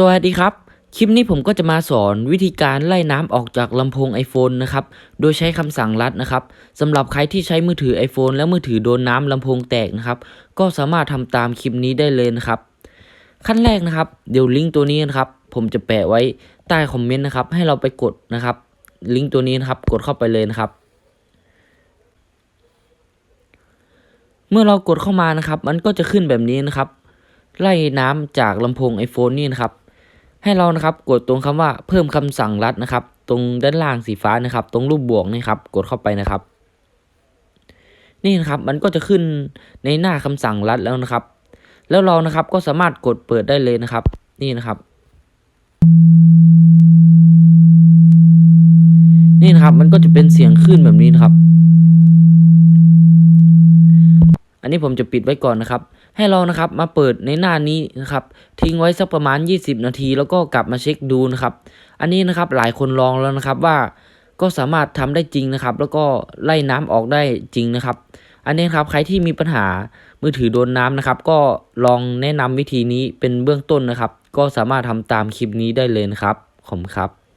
สวัสดีครับ คลิปนี้ผมก็จะมาสอนวิธีการไล่น้ำออกจากลำโพง iPhone นะครับ โดยใช้คำสั่งลัดนะครับสำหรับใครที่ใช้มือถือ iPhone แล้วมือถือโดนน้ำลำโพงแตกนะครับ ก็สามารถทำตามคลิปนี้ได้เลยนะครับ ขั้นแรกนะครับ เดี๋ยวลิงก์ตัวนี้นะครับ ผมจะแปะไว้ใต้คอมเมนต์นะครับ ให้เราไปกดนะครับ ลิงก์ตัวนี้นะครับ กดเข้าไปเลยนะครับ เมื่อเรากดเข้ามานะครับ มันก็จะขึ้นแบบนี้นะครับไล่น้ำจากลำโพง iPhone นี่นะครับ ให้เรานะครับกดตรงคำว่าเพิ่มคำสั่งลัดนะครับ ตรงด้านล่างสีฟ้านะครับ ตรงรูปบวกนี่ครับ กดเข้าไปนะครับ นี่นะครับมันก็จะขึ้นในหน้าคำสั่งลัดแล้วนะครับ แล้วเรานะครับก็สามารถกดเปิดได้เลยนะครับ นี่นะครับนี่นะครับมันก็จะเป็นเสียงขึ้นแบบนี้นะครับ อันนี้ผมจะปิดไว้ก่อนนะครับ ให้เรานะครับมาเปิดในหน้านี้นะครับ ทิ้งไว้สักประมาณ 20 นาที แล้วก็กลับมาเช็คดูนะครับ อันนี้นะครับหลายคนลองแล้วนะครับว่าก็สามารถทำได้จริงนะครับ แล้วก็ไล่น้ำออกได้จริงนะครับ อันนี้ครับใครที่มีปัญหามือถือโดนน้ำนะครับ ก็ลองแนะนำวิธีนี้เป็นเบื้องต้นนะครับ ก็สามารถทำตามคลิปนี้ได้เลยนะครับ ขอบคุณครับ